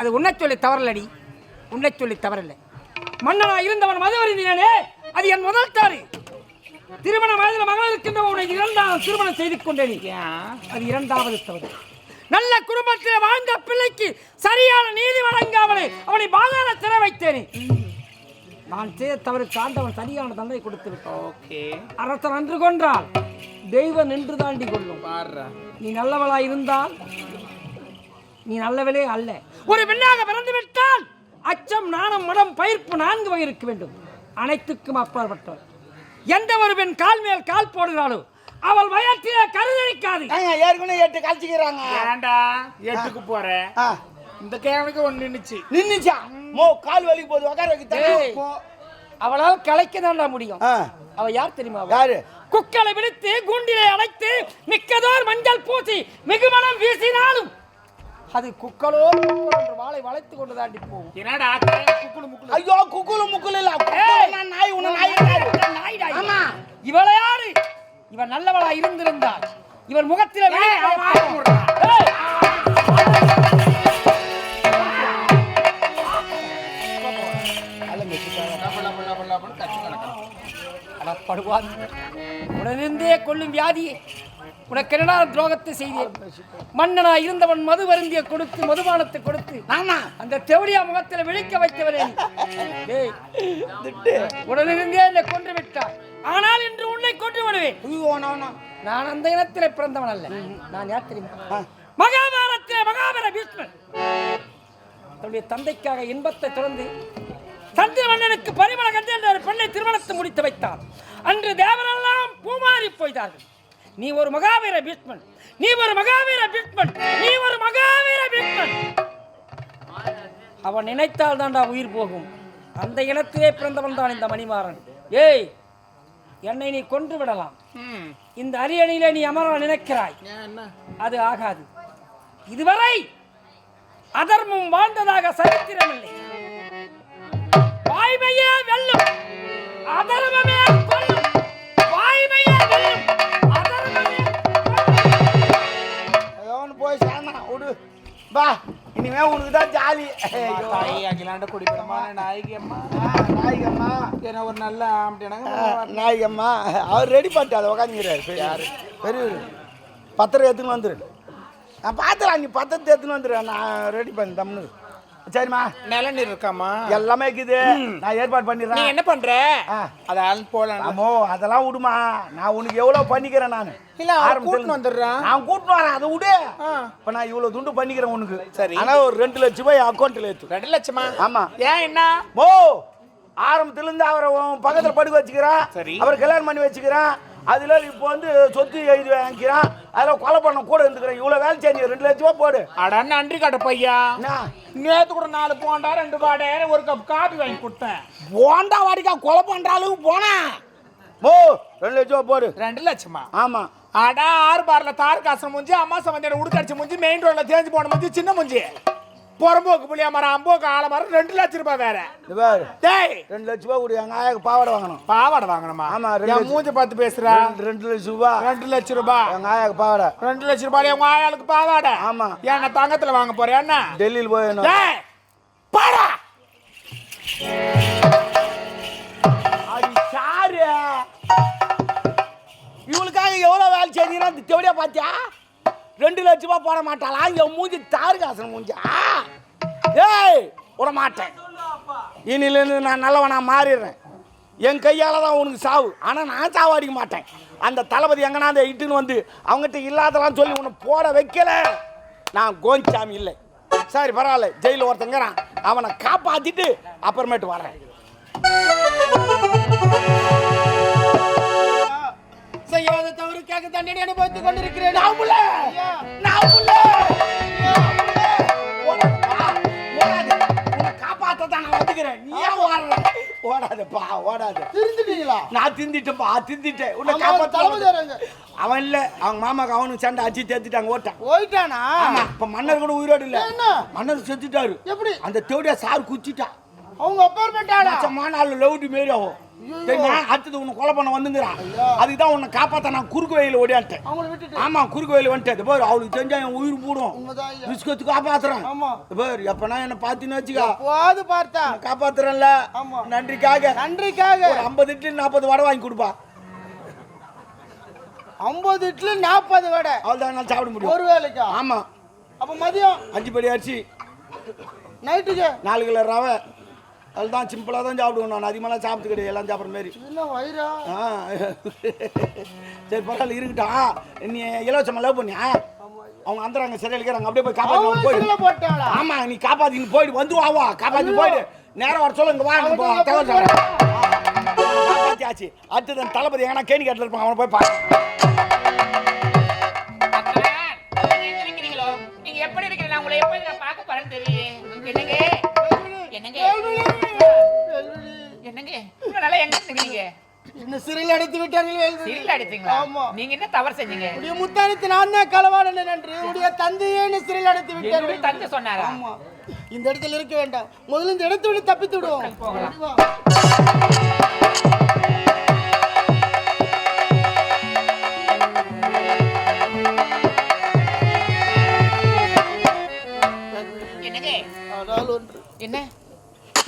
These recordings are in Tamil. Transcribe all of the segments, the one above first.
அது உன்னை சொல்லி தவறலடி. உன்னை சொல்லி தவறல்ல மன்னனா இருந்தவன் மதுவருந்தினே அது என் முதல் தாரு திருமண வயதில் மகள் இருக்கின்ற உன்னை இரண்டாவது திருமணம் செய்து கொண்டேன். அது இரண்டாவது தவறு. நல்ல குடும்பத்தில் வாழ்ந்த பிள்ளைக்கு சரியான நீதி வழங்காமலே அவனை பாதாள சிறை வைத்தேனே. நான் செய்த தவறுக்கு ஆண்டவன் சரியான தண்டனை கொடுத்து விட்டான் ஓகே. அரசன் அன்று கொன்றால் தெய்வம் நின்று தாண்டி கொள்ளும். நீ நல்லவளா இருந்தால் நீ நல்லவளே அல்ல. ஒரு பெண்ணாக பிறந்து விட்டால் அச்சம் நாணம் மடம் பயிர்ப்பு நான்கு வகை இருக்க வேண்டும். அனைத்துக்கும் அப்பாற்பட்டவர் எந்த ஒரு பெண் கால் மேல் கால் போடுகிறாளோ அவள் வயற்றிலே கருதளிக்காது ஏங்க, ஏற்கனவே எட்டு கழிச்சுக்கிறாங்க. ஏன்டா? எட்டுக்கு போற? ஆ, இந்த கேவனுக்கு ஒண்ணு நின்னுச்சு. நின்னுச்சா? மோ. கால் வலி போது உட்கார வைக்க. அவளால் கலைக்க தான்டா முடியும் அவ யார் தெரியுமா? யாரு? குக்களை விடுத்து கூண்டிலே அடைத்து மிக்கதோர் மஞ்சள் பூசி மிகுமணம் வீசினாலும் அது குக்களோ குக்களோ என்ற வாளை வளைத்து கொண்டு தாண்டி போகும். என்னடா குக்குளு முக்குளு. ஐயோ குக்குலு முக்குலு இல்ல. நான் நாய் உன்ன நாய்? நாய்டா. ஆமா. இவள யாரு? இவன் நல்லவளா இருந்திருந்தால். இவன் முகத்தில மூடுறா. உடனிருந்தே கொள்ளும் வியாதியே. உனக்கு என்னடா துரோகத்தை செய்தேன் மன்னனா இருந்தவன் மது வருந்திய கொடுத்து மதுபானத்தை கொடுத்து ஆமா. அந்த தெவடியா முகத்தில் விழிக்க வைத்தவரே உடனிருந்தே என்னை கொன்று விட்டார் ஆனால் இன்று உன்னை கொன்று விடுவேன் நான் அந்த இனத்திலே பிறந்தவன் அல்ல. நான் யார் தெரியுமா. மகாபாரத்திலே மகாபார பீஷ்மன். தன்னுடைய தந்தைக்காக இன்பத்தை தொடர்ந்து சந்திர மன்னனுக்கு பரிமள கண்டு என்ற பெண்ணை திருமணத்தை முடித்து வைத்தான். அன்று தேவரெல்லாம் பூமாறி போய்தார்கள். நீ ஒரு மகாவீர பீஷ்மன். நீ ஒரு மகாவீர பீஷ்மன். நீ ஒரு மகாவீர பீஷ்மன். அவன் நினைத்தால் தான்டா உயிர் போகும். அந்த இனத்திலே பிறந்தவன் தான் இந்த மணிமாறன். ஏய் என்னை நீ கொன்று விடலாம். இந்த அரியணையிலே நீ அமர நினைக்கிறாய். அது ஆகாது. இதுவரை அதர்மம் வாழ்ந்ததாக சரித்திரமில்லை. வாய்மையே வெல்லும். அதர்மமே கொல்லும். பா இனிமே உனக்கு தான் ஜாலி. தாயி அகிலாண்ட அம்மா. ஆ, நாயகம்மா என்ன ஒரு நல்ல ஆம்பிட்டாங்க நாயகம்மா அவர் ரெடி பண்ணிட்டு அதை உக்காந்துக்கிறாரு. பெரியவர் பெரியவர் பத்திரம் எடுத்துன்னு வந்துரு. நான் பார்த்துறேன் நீ பத்திரத்தை எடுத்துன்னு வந்துரு. நான் ரெடி பண்ணி தம்னு சரிம்மா. நிலநீர் இருக்காமா எல்லாமே இருக்குது. நான் ஏற்பாடு நீ பண்ணிடுறேன் என்ன பண்ற? ஆ. அத ஆள் போலாம் அம்மோ அதெல்லாம் விடுமா. நான் உனக்கு எவ்வளவு பண்ணிக்கிறேன் நான்? இல்ல, அவன் கூட்டின்னு வந்துடுறான். நான் கூட்டின்னு வரேன் அதை விடு. இப்ப நான் இவ்வளவு துண்டு பண்ணிக்கிறேன் உனக்கு. சரி. ஆனா ஒரு ரெண்டு லட்சம் ரூபாய் அக்கௌண்ட்ல ஏத்து. ரெண்டு லட்சமா? ஆமா. ஏன் என்ன? ஓ ஆரம்பத்துல இருந்து அவரை பக்கத்துல படுக்க வச்சுக்கிறான். சரி. அவர் கல்யாணம் பண்ணி வச்சுக்கிறான். அதுல இப்போ வந்து சொத்து எழுதி வாங்கிக்கிறான் அதில் கொலை பண்ண கூட இருந்துக்கிறேன். இவ்வளவு வேலை செஞ்சு ரெண்டு லட்சம் ரூபாய் போடு. அட நன்றி காட்ட பையா நேத்து கூட நாலு போண்டா ரெண்டு பாடை ஒரு கப் காபி வாங்கி கொடுத்தேன். போண்டா வாடிக்கா கொலை பண்ற அளவுக்கு போனேன் ஓ ரெண்டு லட்சம் ரூபாய் போடு. ரெண்டு லட்சமா? ஆமா. அடா ஆறு பார்ல தார் காசு முஞ்சி அம்மா சம்பந்தியோட உடுக்கடிச்சு முஞ்சி மெயின் ரோட்ல தேஞ்சு போன முஞ்சி சின்ன முஞ்சி. புறம்போக்கு புளியா மரம் அம்போக்கு ஆலமரம் ரெண்டு லட்சம் ரூபாய் வேற. டேய். ரெண்டு லட்ச ரூபா கொடு ஆயாக்கு பாவாடை வாங்கணும். பாவாடை வாங்கணுமா? ஆமா, ரெண்டு. மூஞ்சி பார்த்து பேசுறா ரெண்டு லட்ச ரூபா. ரெண்டு லட்சம் ரூபாய் எங்கள் ஆயாக்கு பாவாடை. ரெண்டு லட்சம் ரூபாய் உங்க ஆயாளுக்கு பாவாடை. ஆமா. ஏன் தங்கத்துல வாங்க போறேன் என்ன? டெல்லியில் போய் டேய் பாடா அது சாரு. இவளுக்காக எவ்வளோ வேலை செய்றீங்கன்னா இந்த தெவடியா பார்த்தியா? ரெண்டு லட்ச ரூபா போட மாட்டாளா? என் மூஞ்சி தாரு காசன் மூஞ்சா? ஏய் விட மாட்டேன். இனிலேருந்து நான் நல்லவனா மாறிடுறேன். என் கையால் தான் உனக்கு சாவு. ஆனால் நான் சாவு அடிக்க மாட்டேன். அந்த தளபதி எங்கனாந்த இட்டுன்னு வந்து அவங்ககிட்ட இல்லாதலாம் சொல்லி உன்னை போட வைக்கல. நான் கோஞ்சாமி இல்லை. சரி பரவாயில்ல. ஜெயிலில் ஒருத்தங்கிறான் அவனை காப்பாற்றிட்டு அப்புறமேட்டு வரேன் தண்டனை அனுபவித்துக் கொண்டிருக்கிறேன். நான் புள்ள ஓடாதப்பா, ஓடாத. திருந்துட்டீங்களா? நான் திந்திட்டேன்ப்பா, திந்திட்டேன். உன்னை ஆமா, காப்பாத்த தளபதி வராங்க. அவன் இல்ல அவங்க மாமாக்கு அவனுக்கு சண்டை அடிச்சு தேத்திட்டாங்க ஓட்டான். போயிட்டானா? இப்ப மன்னர் கூட உயிரோடு இல்ல? மன்னர் செத்துட்டாரு. எப்படி? அந்த தேவடியா சார் குச்சிட்டா அவங்க லட்சமான ஆளு? லவுடி மாரி ஆகும். தெரியுமா? அடுத்தது உன்னை கொலை பண்ண வந்துங்கிறான் அதுக்கு தான் உன்னை காப்பாத்த நான் குறுக்கு வழியில ஓடியான்ட்டேன். அவங்கள விட்டுட்டு. ஆமா குறுக்கு வழியில வந்துட்டேன். பாரு அவளுக்கு தெரிஞ்சா என் உயிர் போடும். காப்பாத்துறேன். ஆமா. பாரு எப்பனா என்ன பாத்தின்னு வச்சுக்கா. போது பார்த்தா. காப்பாத்துறேன்ல. ஆமா. நன்றிக்காக. நன்றிக்காக. ஐம்பது இட்லி நாற்பது வடை வாங்கி கொடுப்பா. ஐம்பது இட்லி நாற்பது வடை. அவள்தான் நான் சாப்பிட முடியும். ஒரு வேலைக்கா? ஆமா. அப்ப மதியம்? அஞ்சு படி அரிசி. நைட்டுக்கு? நாலு கிலோ ரவை. அதுதான் சிம்பிளாக தான் சாப்பிடுவேன் நான். அதிகமாலாம் சாப்பிட்டு கிடையாது. எல்லாம் சாப்பிட்ற மாரி என்ன வயிறா? ஆ. சரி பரவாயில்ல இருக்கட்டும். நீ இலவசமா லவ் பண்ணியா? அவங்க அந்தராங்க சரியா இருக்கிறாங்க அப்படியே போய் காப்பாற்றி அவங்க போயிடு. ஆமா நீ காப்பாத்தின்னு போயிடு. வந்து வா வா. காப்பாத்தி போயிடு. நேரம் வர சொல்ல இங்க வா தகவல் அடுத்தது அந்த தளபதி எங்கன்னா கேணி கட்டில் இருப்பாங்க. அவனை போய் பாரு. என்னங்க? இவ்வளவு நாளா எங்க இருக்கீங்க என்ன சிறையில் அடைத்து விட்டார்கள். சிரில் அடித்தீங்களா? ஆமா. நீங்க என்ன தவறு செஞ்சீங்க? உடைய முத்தானத்து நான் தான் களவாடன நன்றி உடைய தந்தையே என்ன சிறையில் அடைத்து விட்டார்கள் தந்தை சொன்னாரா? ஆமா. இந்த இடத்துல இருக்க வேண்டாம். முதல்ல இந்த இடத்தை விட்டு தப்பித்து விடுவோம். போகலாம். என்ன?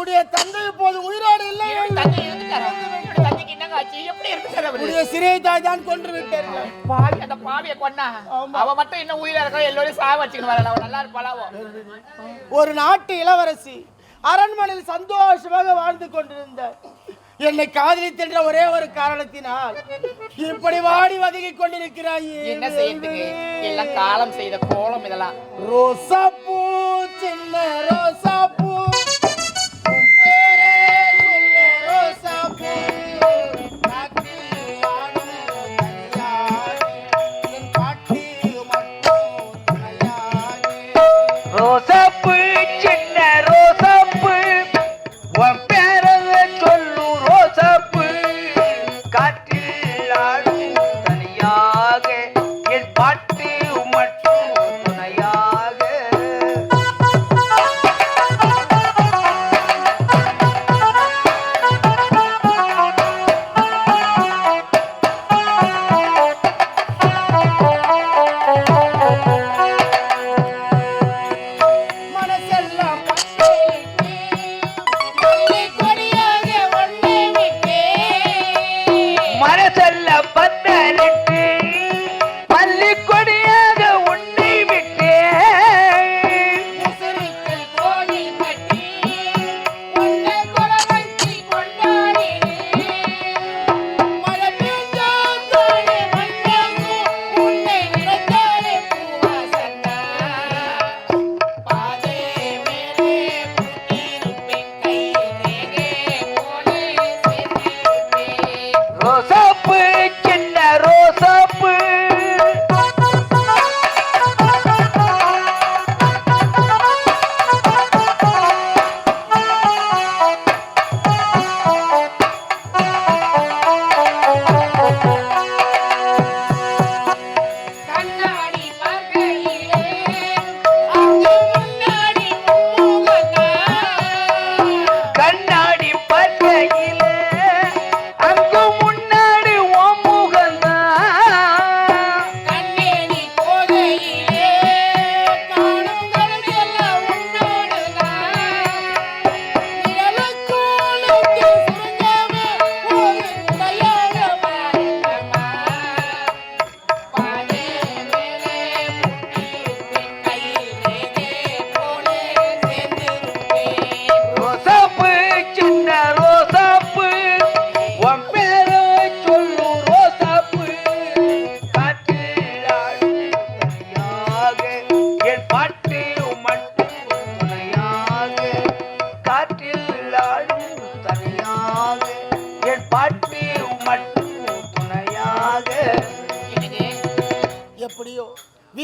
உடைய தந்தை இப்போது உயிரோடு இல்லை. தந்தை தந்தைக்கு என்னங்க ஆச்சு? எப்படி இருந்துட்டாரு அவரு? உடைய சிறை தாய் தான் கொன்று விட்டார்கள் பாவி அந்த பாவியை கொன்னா. அவ மட்டும் இன்னும் உயிரா இருக்கா? எல்லோரும் சாவ வச்சுக்கணும். வரல அவ நல்லா இருப்பாளாவோ ஒரு நாட்டு இளவரசி அரண்மனையில் சந்தோஷமாக வாழ்ந்து கொண்டிருந்தார். என்னை காதலித்தென்ற ஒரே ஒரு காரணத்தினால் இப்படி வாடி வதங்கிக் கொண்டிருக்கிறாயே. என்ன செய்யறதுக்கு? எல்லாம் காலம் செய்த கோலம் இதெல்லாம். ரோசா பூ சின்ன ரோசா பூ.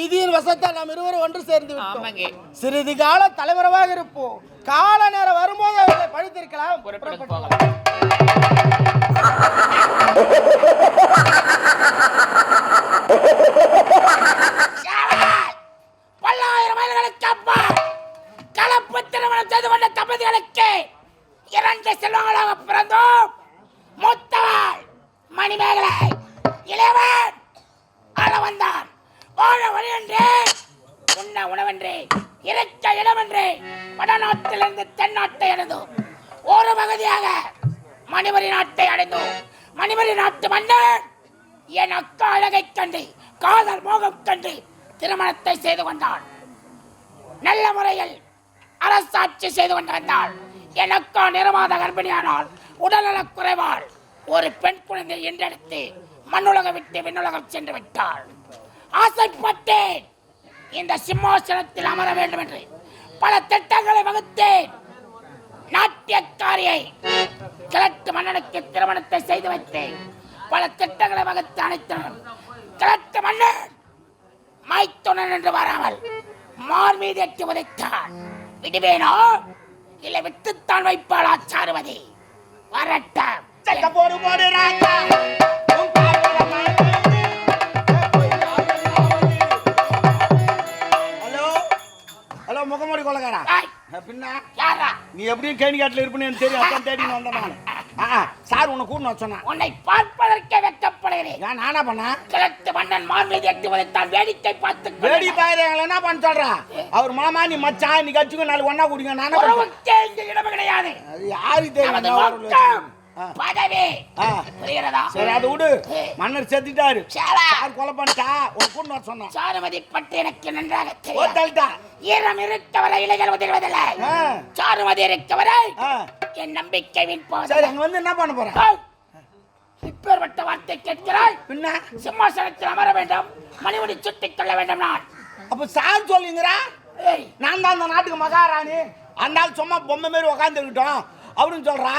விதியின் வசத்தால் நாம் இருவரும் ஒன்று சேர்ந்து விட்டோம். ஆமாங்க. சிறிது கால தலைவரவாக இருப்போம். கால நேரம் வரும்போது அவர்களை பழித்திருக்கலாம். புறப்பட்டு புறப்பட்டு போகலாம். மணிமணி நாட்டை அடைந்தோம். மணிமணி நாட்டு மன்னன் என் அக்கா அழகைக் கண்டு காதல் மோகம் கண்டு திருமணத்தை செய்து கொண்டான். நல்ல முறையில் அரசாட்சி செய்து கொண்டு என் அக்கா நிறமாத கர்ப்பிணியானால் உடல்நலக் குறைவால் ஒரு பெண் குழந்தை என்றெடுத்து மண்ணுலகம் விட்டு விண்ணுலகம் சென்று விட்டாள். ஆசைப்பட்டேன் இந்த சிம்மாசனத்தில் அமர வேண்டும் என்று பல திட்டங்களை வகுத்தேன். நாட்டியக்காரியை கிழக்கு மன்னனுக்கு திருமணத்தை செய்து வைத்தேன். பல திட்டங்களை வகுத்து அனைத்தனர் கிழக்கு மன்னன் மைத்துணன் என்று வராமல் மார் மீது எட்டி உதைத்தார். விடுவேனோ? இல்லை விட்டுத்தான் வைப்பாளா சாருவதி வரட்டும். சக்க போடு போடு ராஜா. ஹலோ? ஹலோ முகமூடி கொள்ளக்காரா ஏய், பின்ன யாரா? நீ எப்படியும் கேணி காட்டில் இருப்பேன்னு எனக்கு தெரியும். அதான் தேடின்னு வந்தேன் நான். ஆ சார் உன்னை கூடணும் சொன்னேன். உன்னை பார்ப்பதற்கே வெட்கப்படுகிறேன். நானா பண்ணேன்? கிழக்கு மன்னன் மார் மீது எட்டி உதைத்தான் வேடிக்கை பார்த்து வேடி பாயிரங்களை என்ன பண்ண சொல்றா? அவர் மாமா நீ மச்சான் நீ கட்சிக்கு நாலு ஒண்ணா குடிங்க நானே பண்றேன். உறவுக்கே இங்கு இடம் கிடையாது. அது யாருக்கு தெரியும்? பதவி. புரிகிறதா? சரி அதை விடு. மன்னர் செத்துட்டாரு. சார் கொலை பண்ணிட்டா ஒரு வர சொன்னான். சாருமதி எனக்கு நன்றாக தெரியும் ஈரம் இருக்கவரை இலைகள் உதிர்வதில்லை. ஆ. சாருமதி இருக்கவரை. என் நம்பிக்கை வீண் சரி அங்க வந்து என்ன பண்ண போறேன் இப்பேற்பட்ட வார்த்தை கேட்கிறாய். பின்ன? சிம்மாசனத்தில் அமர வேண்டும். மணிமணி சுட்டிக் கொள்ள வேண்டும் நான். அப்ப சார் சொல்லுங்கிறா? ஏய், நான் தான் அந்த நாட்டுக்கு மகாராணி. அந்த சும்மா பொம்மை மாரி உக்காந்துருக்கட்டும் அப்படின்னு சொல்றா?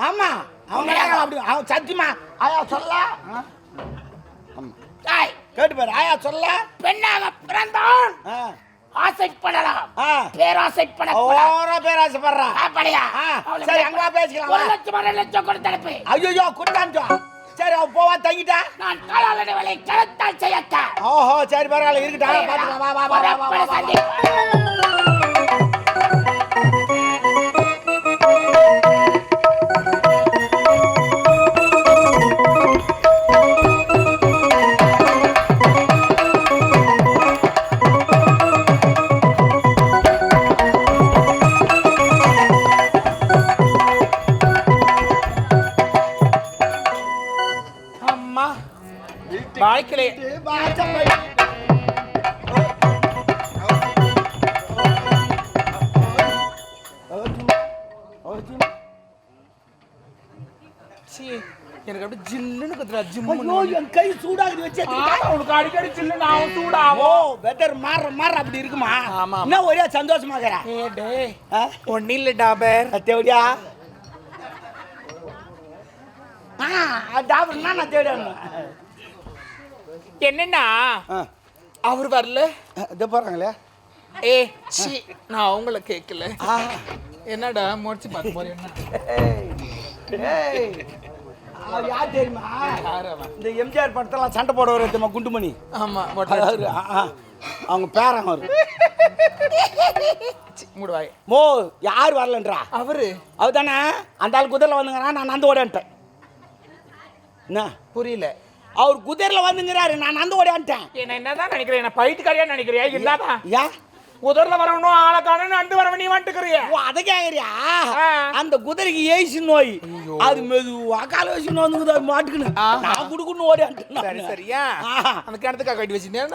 ஆமா அவங்க அப்படி அவன் சத்தியமா ஆயா சொல்ல ஆ? ஏய், கேட்டு பாரு ஆயா சொல்ல பெண்ணாக பிறந்தான். ஆ. ஆசைப்படலாம். ஓரா பேராசைப்படுறா. அப்படியா? சரி, அங்க பேசிக்கலாம், ஒரு. லட்சம் அரை லட்சம் கொடுத்து அனுப்பு. ஐயோ குண்டாஞ்சோ சரி அவ போவா தங்கிட்டா? நான் காலாளனை வேலை கரத்தால் செய்யத்த ஓஹோ சரி பரவாயில்ல இருக்கட்டும். பாத்துக்கலாம் வா வா வா வா வாழ்க்கையிலே சீ, எனக்கு அப்படியே ஜில்லுன்னு குத்துறா ஐயோ ஜிம்மு என் கை சூடாகுது வச்சு உனக்கு அடிக்கடி ஜில்லு நான் ஓ சூடாகும் வெதர் மாற மாற அப்படி இருக்குமா? ஆமா. என்ன ஒரே சந்தோஷமாக்கறா ஏ டேய் ஒன்னும் இல்லை டாபர். தேவடியா? ஆ டாக்டர் நான் தேடியா என்னன்னா அவர் வரல? இது போறாங்களே. ஏ சி நான் அவங்கள கேட்கல என்னடா முடிச்சு பார்த்து போறேன் என்ன? ஏய் அவர் யார் தெரியுமா? இந்த எம்ஜிஆர் படத்தெல்லாம் சண்டை போட வர தெரியுமா குண்டுமணி? ஆமா. அவங்க பேரன் அவரு. மூடுவாய் மோ யார் வரலன்றா? அவரு? அவர் தானே அந்த ஆள் குதிரையில் வந்துங்கிறான் நான் நந்து ஓடியான்ட்டேன். என்ன? புரியல. அவர் குதிரையில் வந்துங்கிறாரு நான் நந்து ஓடியான்ட்டேன் என்ன என்னதான் நினைக்கிறேன் என்ன பைத்தியக்காரியா நினைக்கிறியா இல்லாதான் ஏன் உதர்ல வரணும் ஆளை காணும் அண்டு வரவன் நீ வந்துக்கிறிய. ஓ அதை கேக்குறியா. அந்த குதிரைக்கு ஏசி நோய். அது மெதுவா கால வச்சு நோந்துக்குது அது மாட்டுக்குன்னு. நான் குடுக்குன்னு ஓடியான்ட்டேன் சரி சரியா. அந்த கிணத்துக்கா கட்டி வச்சுட்டேன்